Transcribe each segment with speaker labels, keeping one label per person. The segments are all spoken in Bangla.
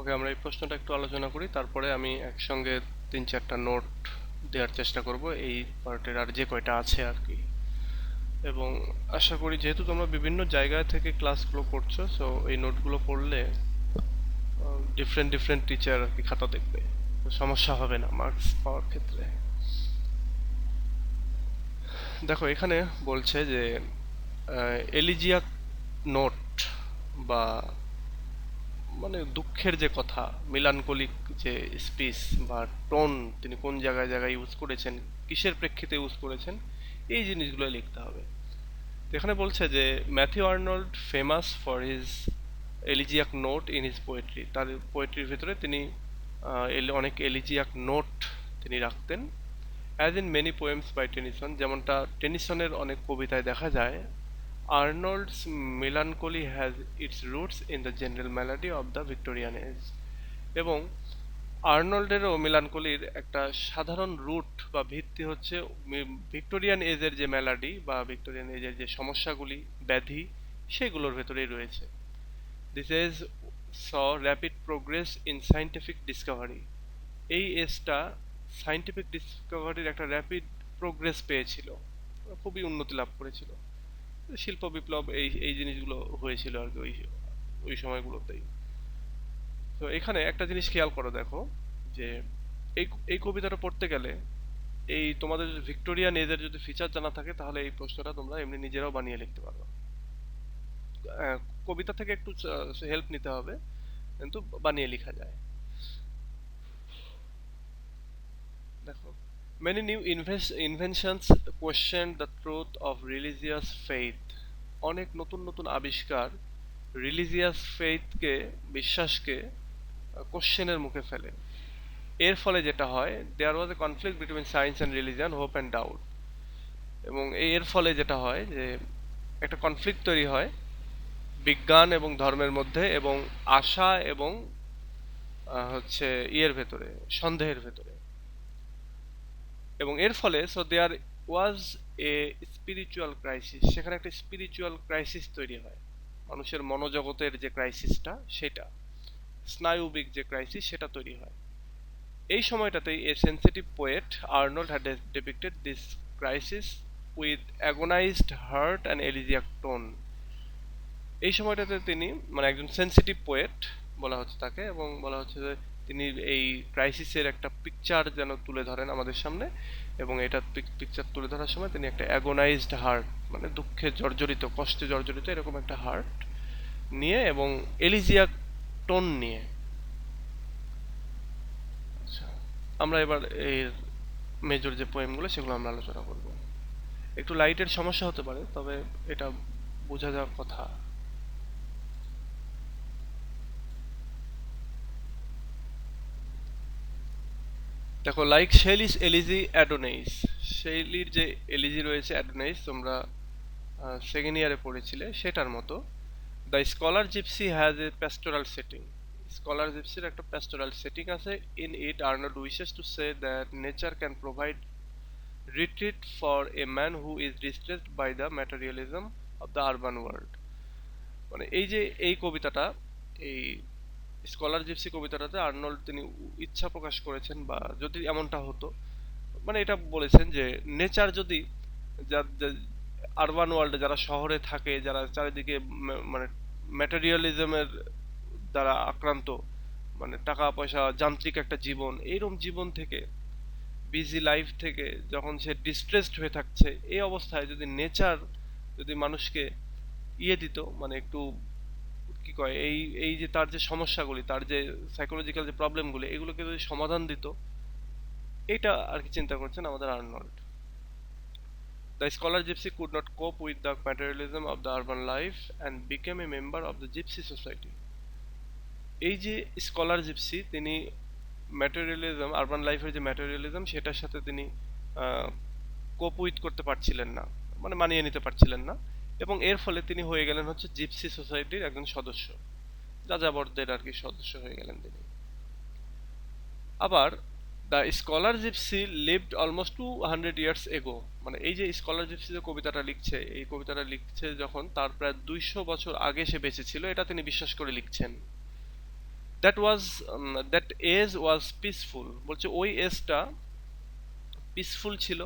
Speaker 1: ওকে আমরা এই প্রশ্নটা একটু আলোচনা করি, তারপরে আমি একসঙ্গে তিন চারটা নোট দেওয়ার চেষ্টা করব, এই পার্টের আর যে কয়টা আছে আর কি। এবং আশা করি যেহেতু তোমরা বিভিন্ন জায়গা থেকে ক্লাসগুলো করছ সো এই নোটগুলো পড়লে ডিফারেন্ট ডিফারেন্ট টিচার আর কি খাতা দেখবে। তো সমস্যা হবে না মার্কস পাওয়ার ক্ষেত্রে। দেখো, এখানে বলছে যে এলিজিয়া নোট বা মানে দুঃখের যে কথা মিলানকলিক যে স্পিচ বা টোন তিনি কোন জায়গায় জায়গায় ইউজ করেছেন, কিসের প্রেক্ষিতে ইউজ করেছেন, এই জিনিসগুলো লিখতে হবে। এখানে বলছে যে Matthew Arnold famous for his elegiac note in his poetry তার পোয়েট্রির ভিতরে তিনি অনেক এলিজিয়াক নোট তিনি রাখতেন। As in many poems by Tennyson যেমনটা টেনিসনের অনেক কবিতায় দেখা যায় Arnold's melancholy has its roots in the general melody of the Victorian age এবং আর্নল্ডেরও মিলানকলির একটা সাধারণ রুট বা ভিত্তি হচ্ছে ভিক্টোরিয়ান এজের যে মেলাডি বা ভিক্টোরিয়ান এজের যে সমস্যাগুলি, ব্যাধি, সেগুলোর ভেতরেই রয়েছে। This age saw rapid progress in scientific discovery এই এজটা সাইন্টিফিক ডিসকভারির একটা র্যাপিড প্রোগ্রেস পেয়েছিল। খুবই উন্নতি লাভ করেছিল। শিল্প বিপ্লব এই এই জিনিসগুলো হয়েছিল আর কি ওই ওই সময়গুলোতেই। তো এখানে একটা জিনিস খেয়াল করো দেখো, যে এই এই কবিতাটা পড়তে গেলে এই তোমাদের ভিক্টোরিয়ান এজের যদি ফিচার জানা থাকে, তাহলে এই প্রশ্নটা তোমরা এমনি নিজেরাও বানিয়ে লিখতে পারো। কবিতা থেকে একটু হেল্প নিতে হবে, কিন্তু বানিয়ে লেখা যায়। দেখো Many new inventions question the truth of religious faith. অনেক নতুন নতুন আবিষ্কার রিলিজিয়াস ফেইথকে বিশ্বাসকে কোশ্চেনের মুখে ফেলে। এর ফলে যেটা হয় there was a conflict between science and religion hope and doubt এবং এর ফলে যেটা হয় যে, একটা কনফ্লিক্ট তৈরি হয় বিজ্ঞান এবং ধর্মের মধ্যে এবং আশা এবং হচ্ছে ইয়ের ভেতরে, সন্দেহের ভেতরে। এবং এর ফলে so there was a spiritual crisis সেখানে একটা স্পিরিচুয়াল ক্রাইসিস তৈরি হয়। মানুষের মনোজগতের যে ক্রাইসিসটা সেটা, স্নায়ুবিক যে ক্রাইসিস সেটা তৈরি হয়। এই সময়টাতেই a sensitive poet Arnold had depicted this crisis with agonised heart and elegiac tone এই সময়টাতে তিনি মানে একজন সেন্সিটিভ পোয়েট বলা হচ্ছে তাকে, এবং বলা হচ্ছে যে তিনি এই ক্রাইসিসের একটা পিকচার যেন তুলে ধরেন আমাদের সামনে এবং এটা পিকচার তুলে ধরার সময় তিনি একটা অ্যাগোনাইজড হার্ট মানে দুঃখে জর্জরিত, কষ্টে জর্জরিত এরকম একটা হার্ট নিয়ে এবং এলিজিয়া টোন নিয়ে। আচ্ছা আমরা এবার এর মেজর যে পোয়েমগুলো সেগুলো আমরা আলোচনা করব। একটু লাইটের সমস্যা হতে পারে, তবে এটা বোঝা যাওয়ার কথা। দেখো লাইক শেলিস এলিজি অ্যাডোনাইস শেলির যে এলিজি রয়েছে অ্যাডোনাইস তোমরা সেকেন্ড ইয়ারে পড়েছিলে, সেটার মতো। The scholar gipsy has a pastoral setting scholar জিপসির একটা প্যাস্টোরাল সেটিং আছে। In it Arnold wishes to say that nature can provide retreat for a man who is distressed by the materialism of the urban world মানে এই যে, এই কবিতাটা, এই স্কলার জিপসি কবিতাটাতে আর্নল্ড তিনি ইচ্ছা প্রকাশ করেছেন বা যদি এমনটা হতো মানে এটা বলেছেন যে, নেচার যদি আরবান ওয়ার্ল্ডে যারা শহরে থাকে, যারা চারিদিকে মানে ম্যাটেরিয়ালিজমের দ্বারা আক্রান্ত মানে টাকা, পয়সা, যান্ত্রিক একটা জীবন এইরকম জীবন থেকে, বিজি লাইফ থেকে যখন সে ডিস্ট্রেসড হয়ে থাকছে, এই অবস্থায় যদি নেচার যদি মানুষকে ইয়ে দিত মানে একটু কি কয়, এই এই যে তার যে সমস্যাগুলি, তার যে সাইকোলজিক্যাল যে প্রবলেমগুলি এগুলোকে যদি সমাধান দিত, এটা আর কি চিন্তা করছেন আমাদের Arnold. The scholar gipsy could not cope with the materialism of the urban life and became a member of the gipsy society এই যে স্কলার জিপসি তিনি ম্যাটেরিয়ালিজম আরবান লাইফের যে ম্যাটেরিয়ালিজম সেটার সাথে তিনি কোপ উইথ করতে পারছিলেন না মানে মানিয়ে নিতে পারছিলেন না। এবং এর ফলে তিনি হয়ে গেলেন হচ্ছে জিপসি সোসাইটির একজন সদস্য, যাযাবরদের আর কি সদস্য হয়ে গেলেন তিনি। আবার the scholar gipsy lived almost two hundred years ago মানে এই যে স্কলার জিপসি যে কবিতাটা লিখছে, এই কবিতাটা লিখছে যখন তার প্রায় দুইশো বছর আগে সে বেঁচে ছিল এটা তিনি বিশ্বাস করে লিখছেন। That was that age was peaceful বলছে ওই এজটা পিসফুল ছিল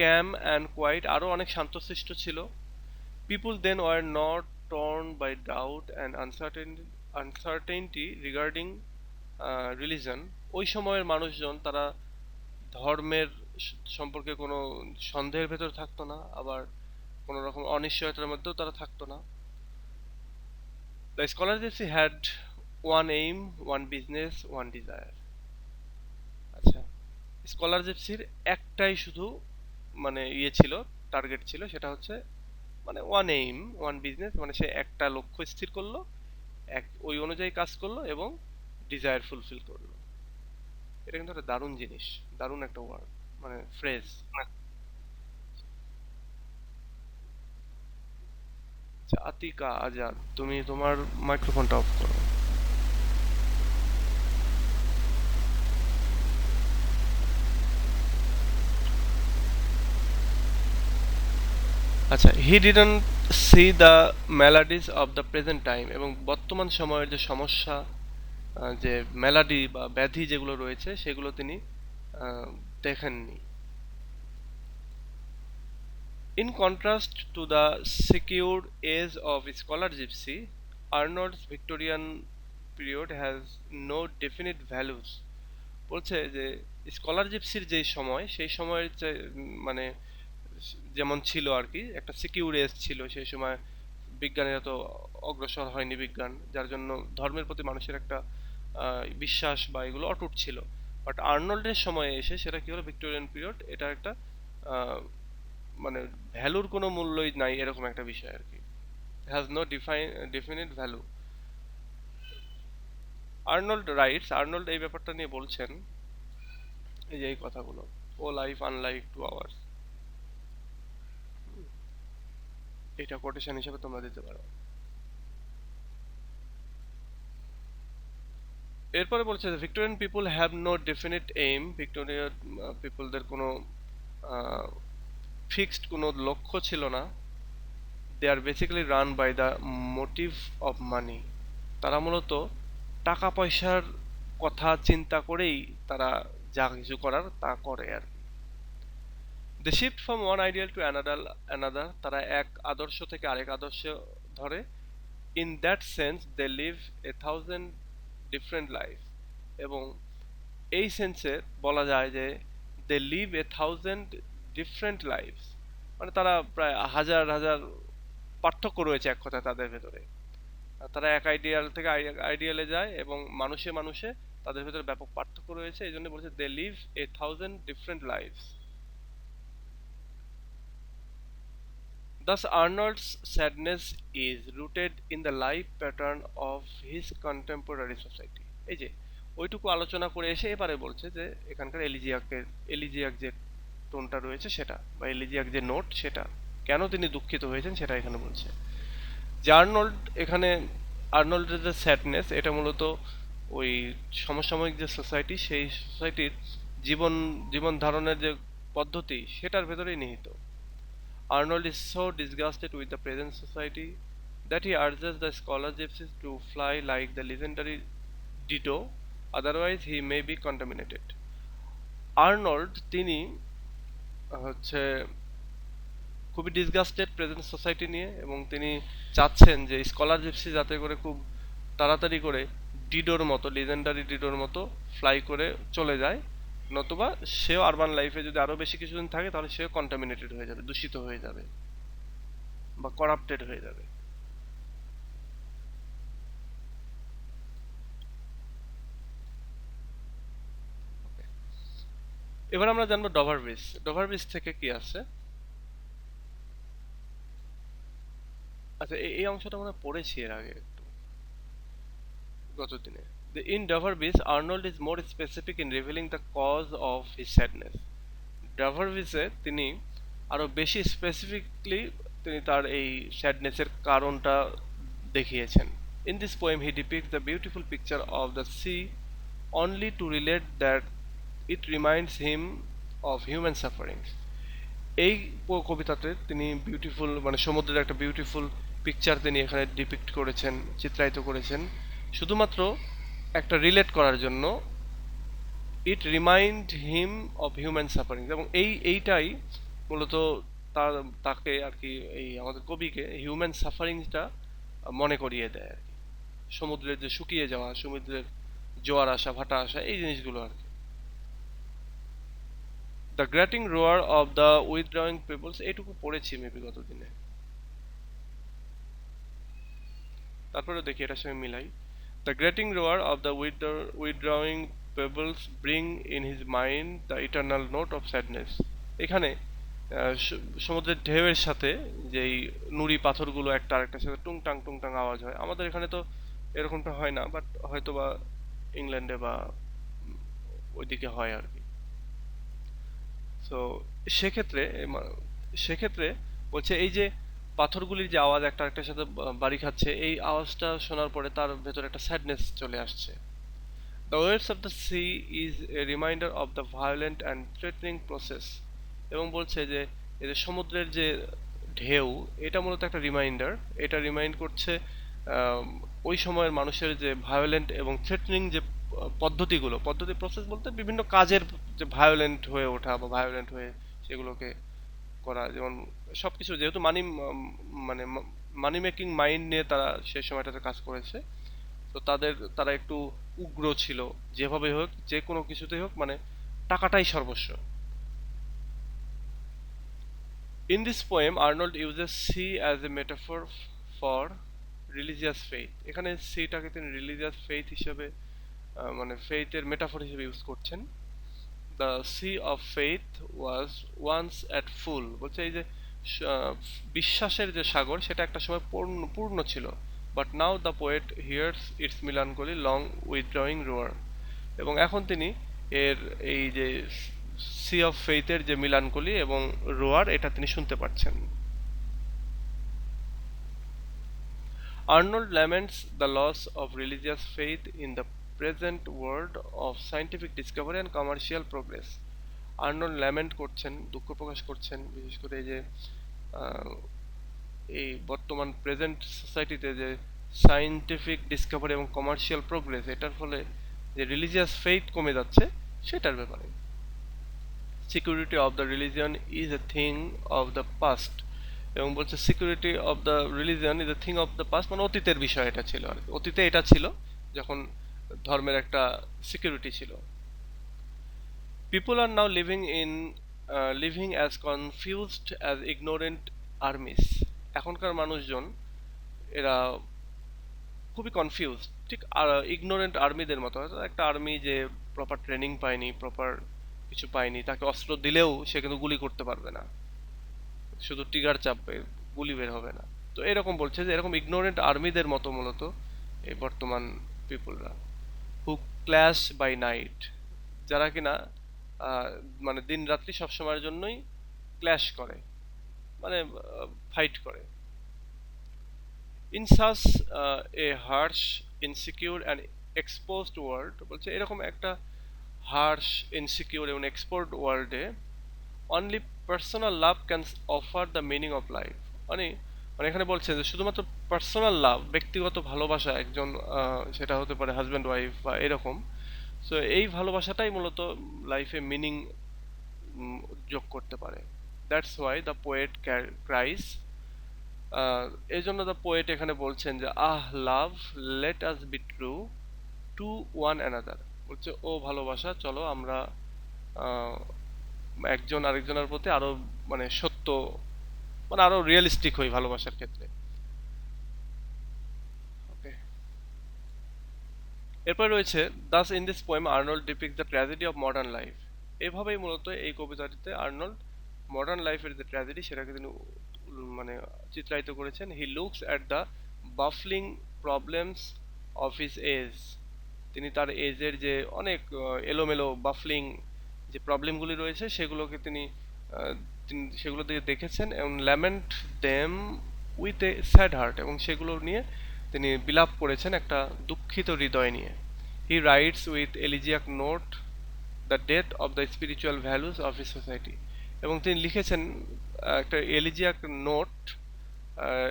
Speaker 1: ক্যাম অ্যান্ড কোয়াইট আরও অনেক শান্তশিষ্ট ছিল। Then were not torn by doubt and uncertain uncertainty regarding religion ওই সময়ের মানুষজন, তারা ধর্মের সম্পর্কে কোনো সন্দেহের ভেতর থাকতো না, আবার কোনো রকম অনিশ্চয়তার মধ্যেও তারা থাকতো না। The scholarship had one aim one business one desire আচ্ছা স্কলার জিপসির একটাই শুধু মানে ইয়ে ছিল টার্গেট ছিল, সেটা হচ্ছে মানে ওয়ান এইম ওয়ান বিজনেস মানে সে একটা লক্ষ্য স্থির করল, এক, ওই অনুযায়ী কাজ করল এবং ডিজায়ার ফুলফিল করল। এটা কিন্তু একটা দারুণ জিনিস, দারুণ একটা ওয়ার্ড মানে ফ্রেজ আচ্ছা আতিকা আজাদ, তুমি তোমার মাইক্রোফোনটা অফ করো। আচ্ছা he didn't see the melodies of the present time এবং বর্তমান সময়ের যে সমস্যা যে মেলাডি বা ব্যাধি যেগুলো রয়েছে সেগুলো তিনি দেখেননি In contrast to the secured age of scholar gypsy, Arnold's Victorian period has no definite. বলছে যে স্কলার জিপসির যে সময় সেই সময়ের মানে যেমন ছিল আর কি একটা সিকিউর ছিল, সেই সময় বিজ্ঞানের এত অগ্রসর হয়নি বিজ্ঞান, যার জন্য ধর্মের প্রতি মানুষের একটা বিশ্বাস বা এগুলো অটুট ছিল। বাট আর্নল্ডের সময়ে এসে সেটা কি হলো? ভিক্টোরিয়ান পিরিয়ড, এটা একটা মানে ভ্যালুর কোনো মূল্যই নাই এরকম একটা বিষয় আর কি has no define definite value Arnold writes, Arnold এই ব্যাপারটা নিয়ে বলছেন, এই যে এই কথাগুলো O life unlike to ours এটা কোটেশন হিসেবে তোমরা দিতে পারো। এরপরে বলছে Victorian people have no definite aim Victorian পিপলদের কোনো ফিক্সড কোনো লক্ষ্য ছিল না। They are basically run by the motive of money তারা মূলত টাকা পয়সার কথা চিন্তা করেই তারা যা কিছু করার তা করে আর কি। They shift from one ideal to another another তারা এক আদর্শ থেকে আরেক আদর্শ ধরে। In that sense they live a thousand different life এবং এই সেন্সে বলা যায় যে they live a thousand different life মানে তারা প্রায় হাজার হাজার পার্থক্য রয়েছে এক কথায় তাদের ভেতরে। তারা এক আইডিয়াল থেকে আইডিয়ালে যায় এবং মানুষে মানুষে তাদের ভেতরে ব্যাপক পার্থক্য রয়েছে। এই জন্য বলছে they live a thousand different lives Thus, Arnold's sadness is rooted in the life pattern of his contemporary society. এই যে ওইটুকু আলোচনা করে এসে এবারে বলছে যে এখানকার এলিজিয়াকের এলিজিয়াক যে টোনটা রয়েছে সেটা বা এলিজিয়াক যে নোট সেটা কেন তিনি দুঃখিত হয়েছেন সেটা এখানে বলছে যে আর্নল্ড এখানে আর্নল্ডের যে স্যাডনেস এটা মূলত ওই সমসাময়িক যে সোসাইটি সেই সোসাইটির জীবন জীবন ধারণের যে পদ্ধতি সেটার ভেতরেই নিহিত Arnold is so disgusted with the present society that he urges the scholar gypsies to fly like the legendary Dido, otherwise he may be contaminated. Arnold তিনি হচ্ছে খুবই ডিসগাস্টেড প্রেজেন্ট সোসাইটি নিয়ে এবং তিনি চাচ্ছেন যে স্কলার জিপসি যাতে করে খুব তাড়াতাড়ি করে ডিডোর মতো লিজেন্ডারি ডিডোর মতো ফ্লাই করে চলে যায় নতুবা সেও আরবান লাইফে যদি আরও বেশি কিছুদিন থাকে, তাহলে সেও কন্টামিনেটেড হয়ে যাবে, দূষিত হয়ে যাবে বা করাপ্টেড হয়ে যাবে। এবার আমরা জানব ডভার ব্রিজ ডভার ব্রিজ থেকে কি আছে? আচ্ছা এই অংশটা আমরা পড়েছি এর আগে একটু। গত দিনে। In Doverbees, Arnold is more specific in revealing the cause of his sadness. Doverbees-এ তিনি আরও বেশি স্পেসিফিকলি তিনি তার এই স্যাডনেসের কারণটা দেখিয়েছেন। In this poem he depict the beautiful picture of the sea only to relate that it reminds him of human sufferings এই কবিতাতে তিনি বিউটিফুল মানে সমুদ্রের একটা বিউটিফুল পিকচার তিনি এখানে ডিপিক্ট করেছেন চিত্রায়িত করেছেন। শুধুমাত্র একটা রিলেট করার জন্য it remind him of human suffering এবং এই, এইটাই মূলত তার, তাকে আর কি এই আমাদের কবিকে হিউম্যান সাফারিংটা মনে করিয়ে দেয় আর কি। সমুদ্রের যে শুকিয়ে যাওয়া, সমুদ্রের জোয়ার আসা, ভাটা আসা, এই জিনিসগুলো আর কি। দ্য গ্র্যাটিং রোয়ার অফ দ্য উইথড্রয়িং পিপলস এইটুকু পড়েছি মেবি গত দিনে তারপরে দেখি, এটার সঙ্গে মিলাই। The grating roar of the withdrawing pebbles bring in his mind the eternal note of sadness এখানে সমুদ্রের ঢেউয়ের সাথে যেই নুড়ি পাথরগুলো একটা আরেকটার সাথে টুংটাং টুংটাং আওয়াজ হয়। আমাদের এখানে তো এরকমটা হয় না বাট হয়তো বা ইংল্যান্ডে বা ওইদিকে হয় আর কি। তো সেক্ষেত্রে সেক্ষেত্রে বলছে এই যে পাথরগুলির যে আওয়াজ একটা একটার সাথে বাড়ি খাচ্ছে, এই আওয়াজটা শোনার পরে তার ভেতরে একটা স্যাডনেস চলে আসছে। The waves of the sea is a reminder of the violent and threatening process এবং বলছে যে যে সমুদ্রের যে ঢেউ, এটা মূলত একটা রিমাইন্ডার এটা রিমাইন্ড করছে ওই সময়ের মানুষের যে ভায়োলেন্ট এবং থ্রেটনিং যে পদ্ধতিগুলো, পদ্ধতি প্রসেস বলতে বিভিন্ন কাজের যে ভায়োলেন্ট হয়ে ওঠা বা ভায়োলেন্ট হয়ে সেগুলোকে করা যেমন সব কিছু যেহেতু মানি মানে মানি মেকিং মাইন্ড নিয়ে তারা সেই সময়টাতে কাজ করেছে তো তাদের তারা একটু উগ্র ছিল। যেভাবে হোক যে কোনো কিছুতেই হোক মানে টাকাটাই সর্বস্ব। In this poem, Arnold uses sea as a metaphor for religious faith. এখানে সিটাকে তিনি রিলিজিয়াস ফেইথ হিসেবে মানে ফেইথের মেটাফর হিসেবে ইউজ করছেন। The sea of faith was once at full বলছে এই যে বিশ্বাসের যে সাগর, সেটা একটা সময় পূর্ণ পূর্ণ ছিল। But now the poet hears its melancholy long withdrawing roar এবং এখন তিনি এর এই যে সি অফ ফেইথের যে মিলানকলি এবং রোয়ার এটা তিনি শুনতে পাচ্ছেন। Arnold laments the loss of religious faith in the present world of scientific discovery and commercial progress Arnold lament করছেন, দুঃখ প্রকাশ করছেন, বিশেষ করে এই যে এই বর্তমান প্রেজেন্ট সোসাইটিতে যে সায়েন্টিফিক ডিসকভারি এবং কমার্শিয়াল প্রোগ্রেস এটার ফলে যে রিলিজিয়াস ফেইথ কমে যাচ্ছে, সেটার ব্যাপারে। Security of the religion is a thing of the past এবং বলছে security of the religion is a thing of the past মানে অতীতের বিষয় এটা ছিল আর অতীতে এটা ছিল যখন ধর্মের একটা সিকিউরিটি ছিল। People are now living in living as confused as ignorant armies এখনকার মানুষজন, এরা খুবই কনফিউজ ঠিক, আর ইগনোরেন্ট আর্মিদের মতো। একটা আর্মি যে প্রপার ট্রেনিং পায়নি প্রপার কিছু পায়নি, তাকে অস্ত্র দিলেও সে কিন্তু গুলি করতে পারবে না। শুধু টিগার চাপবে, গুলি বের হবে না। তো এরকম বলছে যে এরকম ইগনোরেন্ট আর্মিদের মতো মূলত এই বর্তমান পিপুলরা হু ক্ল্যাশ বাই নাইট যারা কিনা মানে দিন রাত্রি সবসময়ের জন্যই ক্ল্যাশ করে মানে ফাইট করে। In such a harsh insecure and exposed world বলছে, এরকম একটা হার্শ ইনসিকিউর এবং এক্সপোর্ট ওয়ার্ল্ডে only personal love can offer the meaning of life মানে মানে এখানে বলছে যে শুধুমাত্র পার্সোনাল লাভ ব্যক্তিগত ভালোবাসা একজন সেটা হতে পারে হাজব্যান্ড ওয়াইফ বা এরকম। সো এই ভালোবাসাটাই মূলত লাইফে মিনিং যোগ করতে পারে। That's why the poet car cries এই জন্য দ্য পোয়েট এখানে বলছেন যে, আহ love let us be true to one another বলছে, ও ভালোবাসা, চলো আমরা একজন আরেকজনের প্রতি আরও মানে সত্য মানে আরও রিয়েলিস্টিক হই ভালোবাসার ক্ষেত্রে। এরপর রয়েছে thus in this poem Arnold depict the tragedy of modern life এভাবেই মূলত এই কবিতাটিতে আর্নল্ড মডার্ন লাইফের যে ট্র্যাজেডি সেটাকে তিনি মানে চিত্রায়িত করেছেন। He looks at the baffling problems of his age তিনি তার এজের যে অনেক এলোমেলো বাফলিং যে প্রবলেমগুলি রয়েছে, সেগুলোকে তিনি সেগুলো দিয়ে দেখেছেন এবং lament them with a sad heart এবং সেগুলো নিয়ে তিনি বিলাপ করেছেন একটা দুঃখিত হৃদয় নিয়ে। He writes with elegiac note the death of the spiritual values of his society এবং তিনি লিখেছেন একটা এলিজিয়াক নোট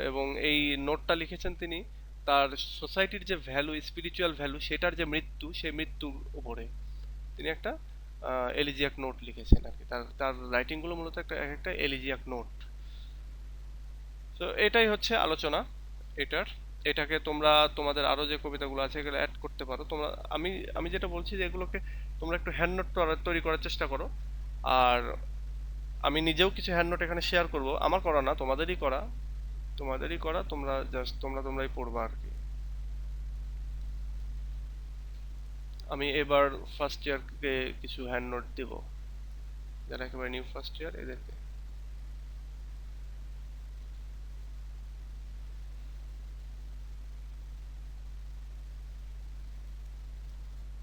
Speaker 1: এবং এই নোটটা লিখেছেন তিনি তার সোসাইটির যে ভ্যালু স্পিরিচুয়াল ভ্যালু সেটার যে মৃত্যু, সেই মৃত্যুর উপরে। তিনি একটা এলিজিয়াক নোট লিখেছেন আর কি তার তার রাইটিংগুলো মূলত একটা, এক একটা এলিজিয়াক নোট তো এটাই হচ্ছে আলোচনা, এটার। এটাকে তোমরা, তোমাদের আরও যে কবিতাগুলো আছে, এগুলো অ্যাড করতে পারো। তোমরা, আমি আমি যেটা বলছি যে এগুলোকে তোমরা একটু হ্যান্ড নোট তৈরি করার চেষ্টা করো। আর আমি নিজেও কিছু হ্যান্ড নোট এখানে শেয়ার করব। আমার করা না, তোমাদেরই করা। তোমাদেরই করা, তোমরা জাস্ট তোমরা তোমরাই পড়বা আর কি আমি এবার ফার্স্ট ইয়ারকে কিছু হ্যান্ড নোট দেব। যারা একেবারে নিউ ফার্স্ট ইয়ার এদেরকে।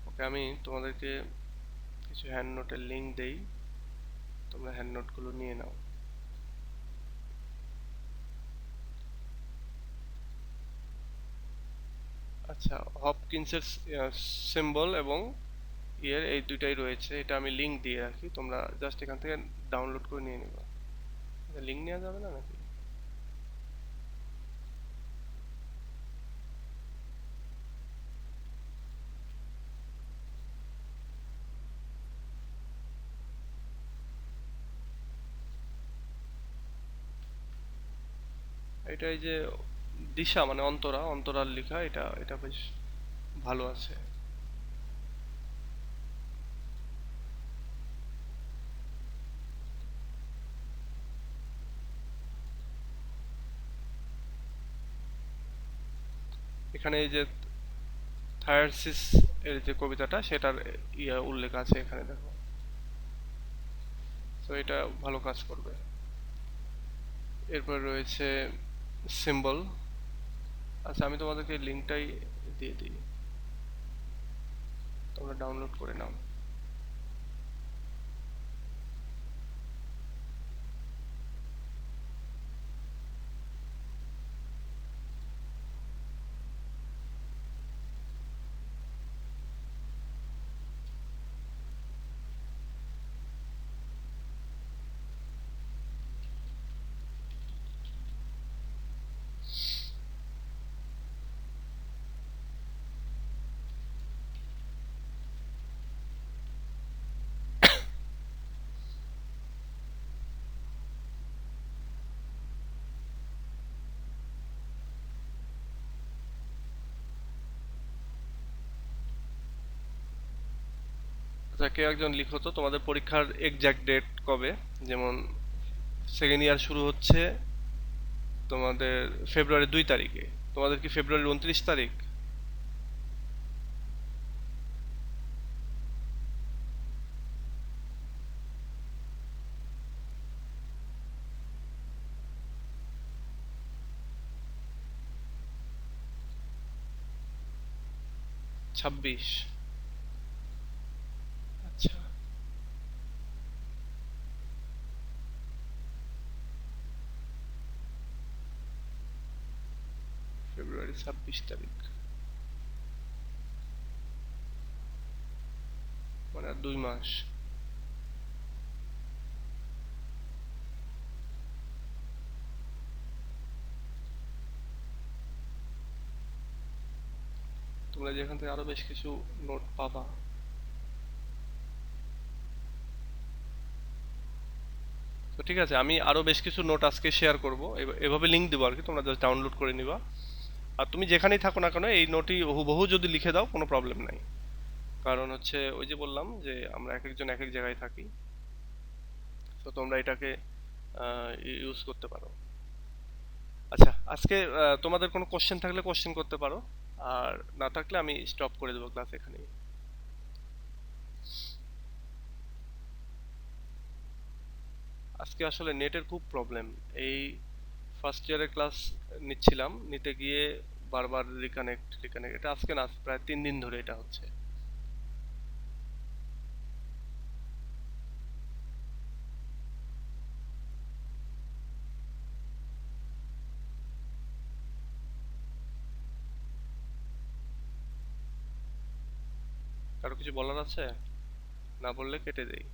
Speaker 1: ওকে আমি তোমাদেরকে কিছু হ্যান্ড নোটের লিংক দেই। তোমরা হ্যান্ড নোটগুলো নিয়ে নাও। আচ্ছা হপকিন্সের সিম্বল এবং ইয়ের এই দুইটাই রয়েছে। এটা আমি লিঙ্ক দিয়ে রাখি। তোমরা জাস্ট এখান থেকে ডাউনলোড করে নিয়ে নিবা। লিংক নেওয়া যাবে না নাকি? এটা এই যে দিশা মানে অন্তরা, অন্তরার লেখা, এটা এটা বেশ ভালো আছে। এখানে এই যে থায়ারসিস এর যে কবিতাটা, সেটার ইয়া উল্লেখ আছে এখানে, দেখো। তো এটা ভালো কাজ করবে। এরপর রয়েছে সিম্বল আচ্ছা আমি তোমাদেরকে লিঙ্কটাই দিয়ে দিই। তোমরা ডাউনলোড করে নাও। কেউ একজন লিখো তো তোমাদের পরীক্ষার এক্সাক্ট ডেট কবে? যেমন সেকেন্ড ইয়ার শুরু হচ্ছে তোমাদের ফেব্রুয়ারি দুই তারিখে। তোমাদের কি ফেব্রুয়ারির উনত্রিশ তারিখ? ছাব্বিশ আচ্ছা ফেব্রুয়ারি ছাব্বিশ তারিখ। মানে আর দুই মাস। তোমরা যেখান থেকে আরও বেশ কিছু নোট পাবা। তো ঠিক আছে, আমি আরও বেশ কিছু নোট আজকে শেয়ার করব। এভাবে লিংক দেবো আর কি, তোমরা জাস্ট ডাউনলোড করে নিবা। আর তুমি যেখানেই থাকো না কেন, এই নোটই হুবহু যদি লিখে দাও, কোনো প্রবলেম নাই। কারণ হচ্ছে ওই যে বললাম যে আমরা এক একজন এক এক জায়গায় থাকি। তো তোমরা এটাকে ইউজ করতে পারো। আচ্ছা আজকে তোমাদের কোনো কোশ্চেন থাকলে কোশ্চেন করতে পারো। আর না থাকলে আমি স্টপ করে দেবো ক্লাস এখানেই। আজকে আসলে নেটের খুব প্রবলেম এই ফার্স্ট ইয়ারের ক্লাস নিচ্ছিলাম, নিতে গিয়ে বারবার রিকানেক্ট রিকানেক্ট এটা আজকে না প্রায় তিন দিন ধরে এটা হচ্ছে। কারও কিছু বলার আছে? না বললে কেটে দেই।